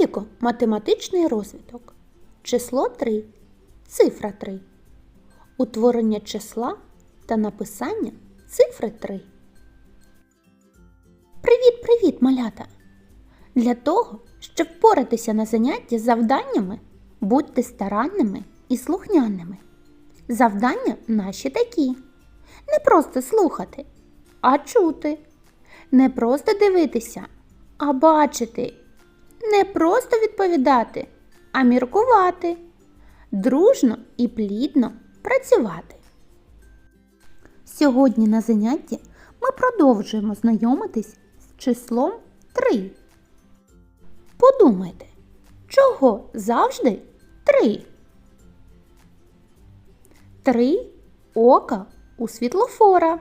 Логіко-математичний розвиток. Число 3. Цифра 3. Утворення числа та написання цифри 3. Привіт-привіт, малята! Для того, щоб впоратися на занятті з завданнями, будьте старанними і слухняними. Завдання наші такі. Не просто слухати, а чути. Не просто дивитися, а бачити. Не просто відповідати, а міркувати. Дружно і плідно працювати. Сьогодні на занятті ми продовжуємо знайомитись з числом 3. Подумайте, чого завжди 3? Три ока у світлофора.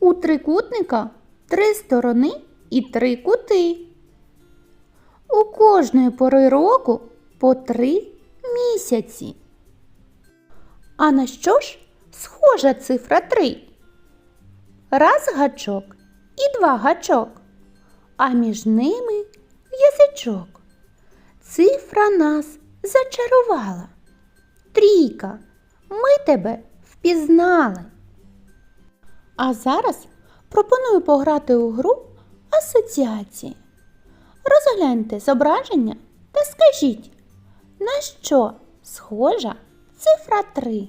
У трикутника три сторони і три кути. У кожної пори року по три місяці. А на що ж схожа цифра 3? Раз гачок і два гачок, а між ними язичок. Цифра нас зачарувала. Трійка, ми тебе впізнали. А зараз пропоную пограти у гру асоціації. Розгляньте зображення та скажіть, на що схожа цифра 3?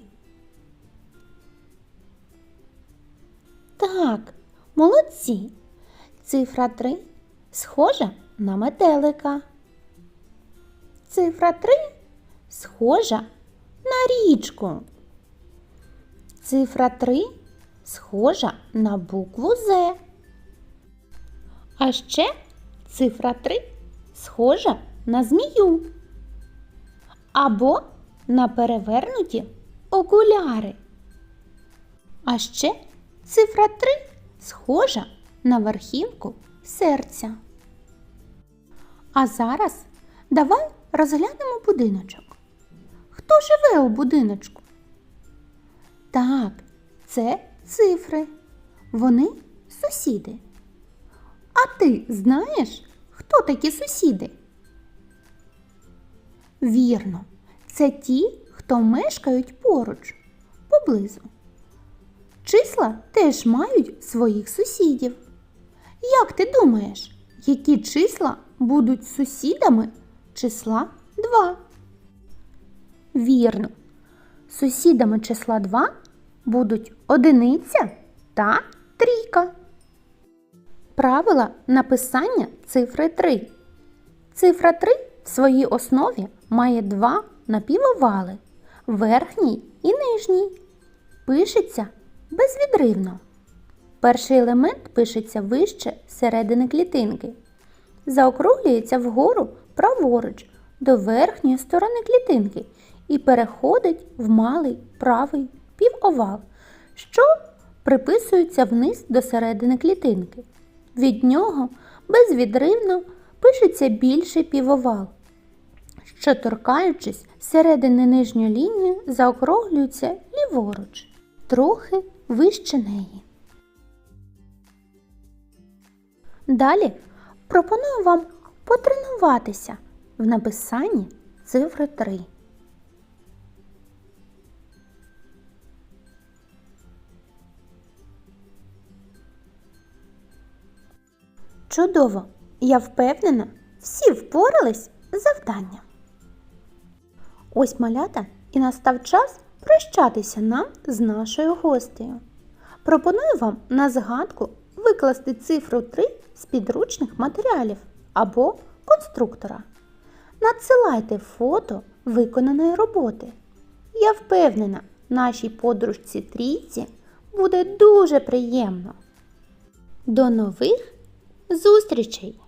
Так, молодці. Цифра 3 схожа на метелика. Цифра 3 схожа на річку. Цифра 3 схожа на букву З. А ще цифра 3 схожа на змію. Або на перевернуті окуляри. А ще цифра 3 схожа на верхівку серця. А зараз давай розглянемо будиночок. Хто живе у будиночку? Так, це цифри. Вони сусіди. А ти знаєш, хто такі сусіди? Вірно, це ті, хто мешкають поруч, поблизу. Числа теж мають своїх сусідів. Як ти думаєш, які числа будуть сусідами числа 2? Вірно. Сусідами числа 2 будуть одиниця та трійка. Правила написання цифри 3. Цифра 3 в своїй основі має два напівовали верхній і нижній. Пишеться безвідривно. Перший елемент пишеться вище середини клітинки. Заокруглюється вгору праворуч до верхньої сторони клітинки і переходить в малий правий півовал, що приписується вниз до середини клітинки. Від нього безвідривно пишеться більший півовал, що, торкаючись середини нижньої лінії, заокруглюється ліворуч, трохи вище неї. Далі пропоную вам потренуватися в написанні цифри 3. Чудово! Я впевнена, всі впорались з завданням. Ось малята і настав час прощатися нам з нашою гостею. Пропоную вам на згадку викласти цифру 3 з підручних матеріалів або конструктора. Надсилайте фото виконаної роботи. Я впевнена, нашій подружці трійці буде дуже приємно. До нових зустрічей!